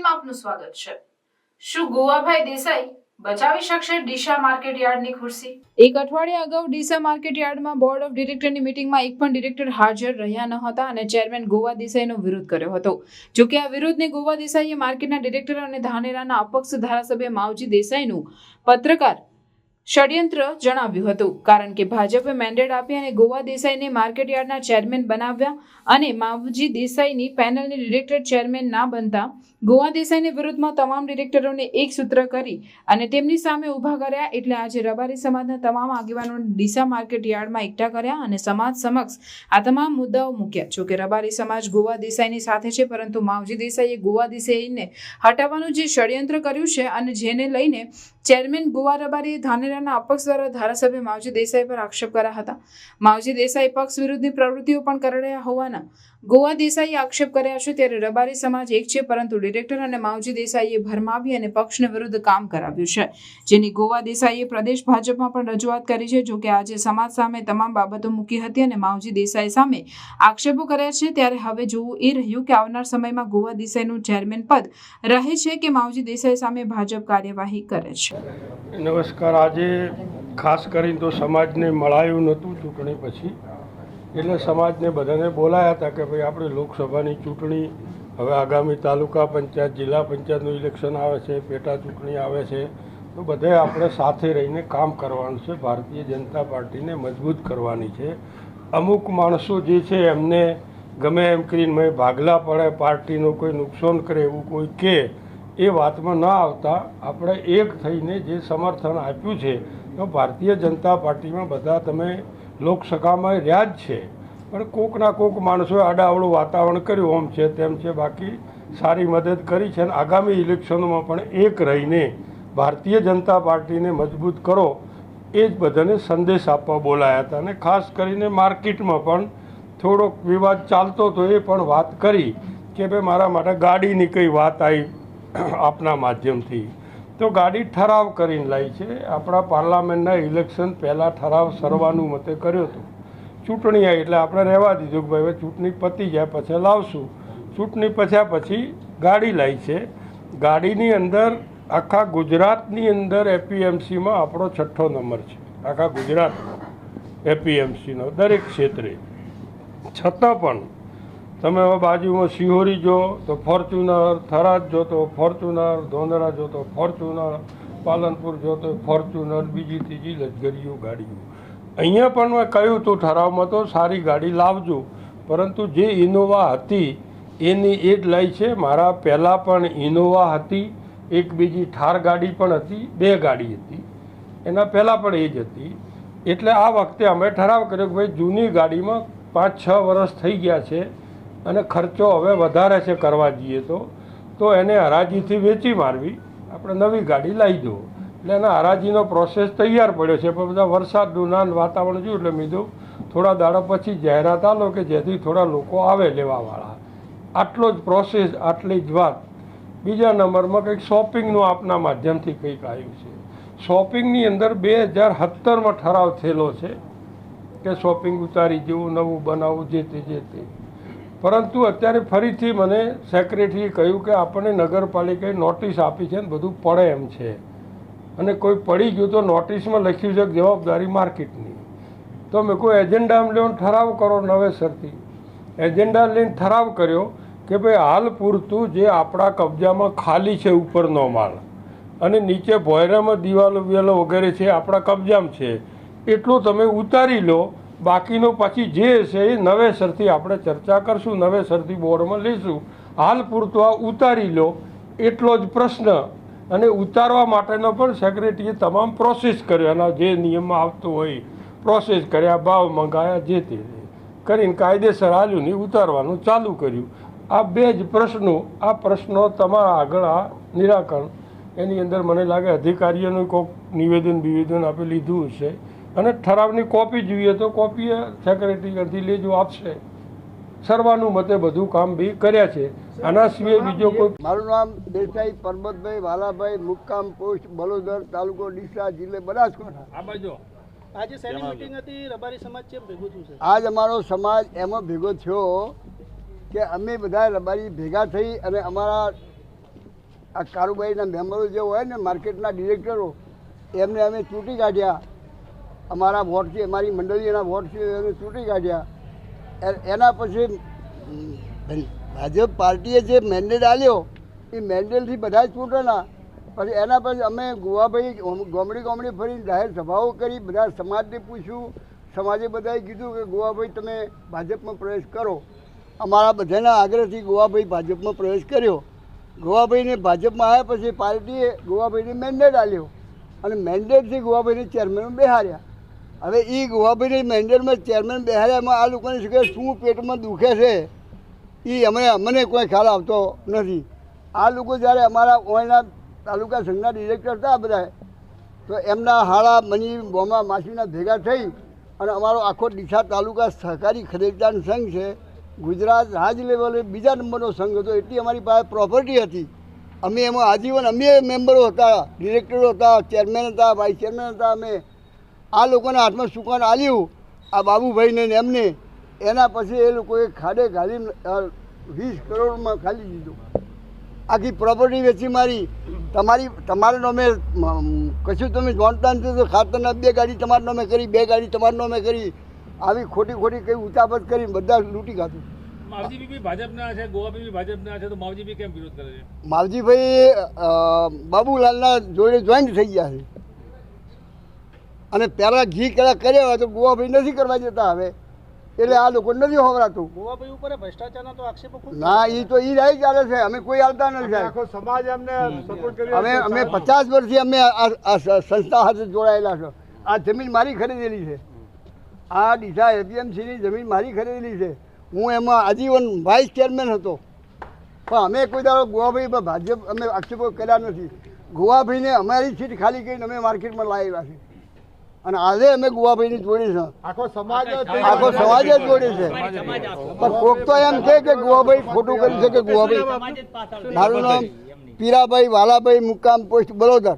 બુલેટિનમાં આપનું સ્વાગત છે. શું ગોવાભાઈ દેસાઈ બચાવી શકશે ડીસા માર્કેટ યાર્ડની ખુરશી? એક અઠવાડિયા અગાઉ ડીસા માર્કેટ યાર્ડમાં બોર્ડ ઓફ ડિરેક્ટરની મિટિંગમાં એક પણ ડિરેક્ટર હાજર રહ્યા ન હતા અને ચેરમેન ગોવા દેસાઈનો વિરોધ કર્યો હતો. જોકે આ વિરોધને ગોવા દેસાઈએ માર્કેટના ડિરેક્ટર અને ધાનેરાના અપક્ષ ધારાસભ્ય માવજી દેસાઈનું પત્રકાર ષડયંત્ર જણાવ્યું હતું. કારણ કે ભાજપે મેન્ડેટ આપી અને ગોવા દેસાઈને માર્કેટ યાર્ડના ચેરમેન બનાવ્યા અને માવજી દેસાઈની પેનલની ડિરેક્ટર ચેરમેન ના બનતા ગોવા દેસાઈની વિરુદ્ધમાં તમામ ડિરેક્ટરોને એક સૂત્ર કરી અને તેમની સામે ઊભા કર્યા એટલે આજે રબારી સમાજના તમામ આગેવાનોને ડીસા માર્કેટ યાર્ડમાં એકઠા કર્યા અને સમાજ સમક્ષ આ તમામ મુદ્દાઓ મૂક્યા. જોકે રબારી સમાજ ગોવા દેસાઈની સાથે છે, પરંતુ માવજી દેસાઈએ ગોવા દેસાઈને હટાવવાનું જે ષડયંત્ર કર્યું છે અને જેને લઈને ચેરમેન ગોવા રબારીએ ધાનેરાના અપક્ષ દ્વારા ધારાસભ્ય માવજી દેસાઈ પર આક્ષેપ કર્યા હતા. માવજી દેસાઈ પક્ષ વિરુદ્ધની પ્રવૃત્તિઓ પણ કરી હોવાના ગોવા દેસાઈએ આક્ષેપ કર્યા છે. ત્યારે રબારી સમાજ એક છે, પરંતુ ડિરેક્ટર અને માવજી દેસાઈએ ભરમાવી અને પક્ષને વિરુદ્ધ કામ કરાવ્યું છે. જેની ગોવા દેસાઈએ પ્રદેશ ભાજપમાં પણ રજૂઆત કરી છે. જોકે આજે સમાજ સામે તમામ બાબતો મૂકી હતી અને માવજી દેસાઈ સામે આક્ષેપો કર્યા છે. ત્યારે હવે જોવું એ રહ્યું કે આવનાર સમયમાં ગોવા દેસાઈનું ચેરમેન પદ રહે છે કે માવજી દેસાઈ સામે ભાજપ કાર્યવાહી કરે છે. નમસ્કાર. આજે ખાસ કરીને તો સમાજને મળાયું નહોતું ચૂંટણી પછી. એટલે સમાજને બધાને બોલાયા હતા કે ભાઈ આપણે લોકસભાની ચૂંટણી, હવે આગામી તાલુકા પંચાયત, જિલ્લા પંચાયતનું ઇલેક્શન આવે છે, પેટા ચૂંટણી આવે છે, તો બધે આપણે સાથે રહીને કામ કરવાનું છે. ભારતીય જનતા પાર્ટીને મજબૂત કરવાની છે. અમુક માણસો જે છે એમને ગમે એમ કરીને ભાગલા પડે, પાર્ટીનું કોઈ નુકસાન કરે એવું કોઈ કહે એ વાતમાં ન આવતા આપણે એક થઈને જે સમર્થન આપ્યું છે, તો ભારતીય જનતા પાર્ટીમાં બધા તમે લોકસભામાં રહ્યા જ છે. પણ કોકના કોક માણસોએ આડાવડું વાતાવરણ કર્યું, ઓમ છે, તેમ છે, બાકી સારી મદદ કરી છે અને આગામી ઇલેક્શનોમાં પણ એક રહીને ભારતીય જનતા પાર્ટીને મજબૂત કરો, એ જ બધાને સંદેશ આપવા બોલાયા હતા. અને ખાસ કરીને માર્કેટમાં પણ થોડોક વિવાદ ચાલતો હતો એ પણ વાત કરી કે ભાઈ, મારા માટે ગાડીની કઈ વાત આવી? આપના માધ્યમથી. તો ગાડી ઠરાવ કરીને લાવી છે. આપણા પાર્લામેન્ટના ઇલેક્શન પહેલાં ઠરાવ સરવાનું મતે કર્યો હતો. ચૂંટણી આવી એટલે આપણે રહેવા દીધું કે ભાઈ હવે ચૂંટણી પતી જાય પછી લાવશું. ચૂંટણી પછ્યા પછી ગાડી લાવી છે. ગાડીની અંદર આખા ગુજરાતની અંદર એપીએમસીમાં આપણો છઠ્ઠો નંબર છે. આખા ગુજરાતમાં એપીએમસીનો દરેક ક્ષેત્રે. છતાં પણ તમે બાજુમાં સિહોરી જો, તો ફોર્ચ્યુનર, થરાદ જો, તો ફોર્ચ્યુનર, ધોંધરા જો, તો ફોર્ચ્યુનર, પાલનપુર જો, તો ફોર્ચ્યુનર બીજી ત્રીજી લશ્કરીઓ ગાડીઓ. અહીંયા પણ મેં કહ્યું હતું ઠરાવમાં તો સારી ગાડી લાવજો. પરંતુ જે ઇનોવા હતી, એની એ જ લઈ છે. મારા પહેલાં પણ ઇનોવા હતી, એક બીજી ઠાર ગાડી પણ હતી, બે ગાડી હતી. એના પહેલાં પણ એ જ હતી. એટલે આ વખતે અમે ઠરાવ કર્યો કે ભાઈ, જૂની ગાડીમાં પાંચ છ વર્ષ થઈ ગયા છે. અને ખર્ચો હવે વધારે છે કરવા જઈએ તો તો એને હરાજીથી વેચી મારવી. આપણે નવી ગાડી લાવી દો. એટલે એના હરાજીનો પ્રોસેસ તૈયાર પડ્યો છે. પણ બધા વરસાદનું ના વાતાવરણ જોયું એટલે મીધું થોડા દાડા પછી જાહેરાત આલો કે જેથી થોડા લોકો આવે લેવાવાળા. આટલો જ પ્રોસેસ આટલી જ વાત. બીજા નંબરમાં કંઈક શોપિંગનું આપના માધ્યમથી કંઈક આવ્યું છે. શોપિંગની અંદર બે હજાર સત્તરમાં ઠરાવ થયેલો છે કે શોપિંગ ઉતારી જેવું, નવું બનાવવું, જે તે જે તે. પરંતુ અત્યારે ફરીથી મને સેક્રેટરીએ કહ્યું કે આપણને નગરપાલિકાએ નોટિસ આપી છે ને બધું પડે એમ છે. અને કોઈ પડી ગયું તો નોટિસમાં લખ્યું છે જવાબદારી માર્કેટની. તો મેં કોઈ એજન્ડા લઈને ઠરાવ કરો નવેસરથી. એજન્ડા લઈને ઠરાવ કર્યો કે ભાઈ, હાલ પૂરતું જે આપણા કબજામાં ખાલી છે ઉપરનો માળ અને નીચે ભોયરામાં દિવાલો વિવાલો વગેરે છે આપણા કબજામાં છે, એટલું તમે ઉતારી લો બાકીનો પછી જે છે એ નવેસરથી આપણે ચર્ચા કરશું નવેસરથી બોર્ડમાં લઈશું. હાલ પૂરતું આ ઉતારી લો. એટલો જ પ્રશ્ન. અને ઉતારવા માટેનો પણ સેક્રેટરીએ તમામ પ્રોસેસ કર્યો. એના જે નિયમમાં આવતું હોય પ્રોસેસ કર્યા, ભાવ મંગાયા, જે તે કરીને કાયદેસર હાલ્યું નહીં ઉતારવાનું ચાલુ કર્યું. આ બે જ પ્રશ્નો, આ પ્રશ્નો તમારા આગળ આ નિરાકરણ. એની અંદર મને લાગે અધિકારીઓનું કોઈક નિવેદન બિવેદન આપી લીધું છે અને ઠરાવની કોપી જોઈએ તો કોપી સેક્રેટરીથી લેજો આપશે. સર્વાનું મતે બધું કામ બી કર્યા છે. આના સિવાય બીજો કોઈ મારું નામ દેસાઈ પરબતભાઈ વાલાભાઈ મુક્કામ પોસ્ટ બલોદર તાલુકો ડીસા જિલ્લે બનાસકાંઠા. આ બાજુ. આજે શેની મીટિંગ હતી? રબારી સમાજ કેમ ભેગો થયું છે? આજ અમારો સમાજ એમાં ભેગો થયો કે અમે બધા રબારી ભેગા થઈ અને અમારા આ કારુબાઈના મેમ્બરો જે હોય ને માર્કેટના ડિરેક્ટરો એમને અમે ચૂંટી કાઢ્યા. અમારા વોટ છે, અમારી મંડળીના વોટ છે, એને ચૂંટી કાઢ્યા. એના પછી ભાજપ પાર્ટીએ જે મેન્ડેટ આલ્યો, એ મેન્ડેટથી બધા જ ચૂંટેલા. પછી એના પછી અમે ગુવાભાઈ ગોમડી ગોમડી ફરી જાહેર સભાઓ કરી, બધા સમાજને પૂછ્યું. સમાજે બધાએ કીધું કે, ગુવાભાઈ, તમે ભાજપમાં પ્રવેશ કરો. અમારા બધાના આગ્રહથી ગોવાભાઈ ભાજપમાં પ્રવેશ કર્યો. ગોવાભાઈને ભાજપમાં આવ્યા પછી પાર્ટીએ ગોવાભાઈને મેન્ડેટ આપ્યો અને મેન્ડેટથી ગોવાભાઈને ચેરમેન બેહાર્યા હવે એ ગોવાભાઈને મેન્ડરમાં ચેરમેન બેહાડ્યામાં આ લોકોને શું કે શું પેટમાં દુખે છે? એ અમને અમને કોઈ ખ્યાલ આવતો નથી. આ લોકો જ્યારે અમારા ઓયના તાલુકા સંઘના ડિરેક્ટર હતા બધા તો એમના હાળા મની બોમા માસીના ભેગા થઈ અને અમારો આખો ડીસા તાલુકા સહકારી ખરીદદાર સંઘ છે, ગુજરાત રાજ લેવલે બીજા નંબરનો સંઘ હતો, એટલી અમારી પાસે પ્રોપર્ટી હતી. અમે એમાં આજીવન, અમે મેમ્બરો હતા, ડિરેક્ટરો હતા, ચેરમેન હતા, વાઇસ ચેરમેન હતા, અમે આ લોકોના હાથમાં સુકાન આલ્યું આ બાબુભાઈને ને એમને એના પછી એ લોકોએ ખાડે ઘાલી વીસ કરોડમાં ખાલી દીધું. આખી પ્રોપર્ટી વેચી મારી. તમારી તમારા નામે કશું તમે જાણતા નથી તો ખાતરના બે ગાડી તમારા નામે કરી બે ગાડી તમારા નામે કરી. આવી ખોટી ખોટી કઈ ઉતાપત કરી બધા લૂંટી ખાધું. માવજીભાઈ બાબુલાલના જોડે જોઈન્ટ થઈ ગયા છે. અને પહેલાં ઘી કડા કર્યા હોય તો ગોવાભાઈ નથી કરવા જતા હવે. એટલે આ લોકો નથી હોવરાતું. ગોવાભાઈ ઉપર ભ્રષ્ટાચારના તો આક્ષેપો ના એ તો એ રાય ચાલે છે. અમે કોઈ આવતા નથી. આખો સમાજ અમને અમે અમે પચાસ વર્ષથી અમે આ સંસ્થા સાથે જોડાયેલા છો. આ જમીન મારી ખરીદેલી છે. આ ડીસા એપીએમસીની જમીન મારી ખરીદેલી છે. હું એમાં આજીવન વાઇસ ચેરમેન હતો. પણ અમે કોઈ દાડો ગોવાભાઈ પર ભાજપ અમે આક્ષેપો કર્યા નથી. ગોવાભાઈને અમારી સીટ ખાલી કરીને અમે માર્કેટમાં લાવેલા છે. અને આજે અમે ગુવાભાઈની જોડી છે. આખો સમાજ આખો સમાજ જ જોડી છે. પણ કોક તો એમ છે કે ગુવાભાઈ ખોટું કર્યું છે કે ગુવાભાઈ. મારું નામ પીરાભાઈ વાલાભાઈ મુકામ પોસ્ટ બરોદર.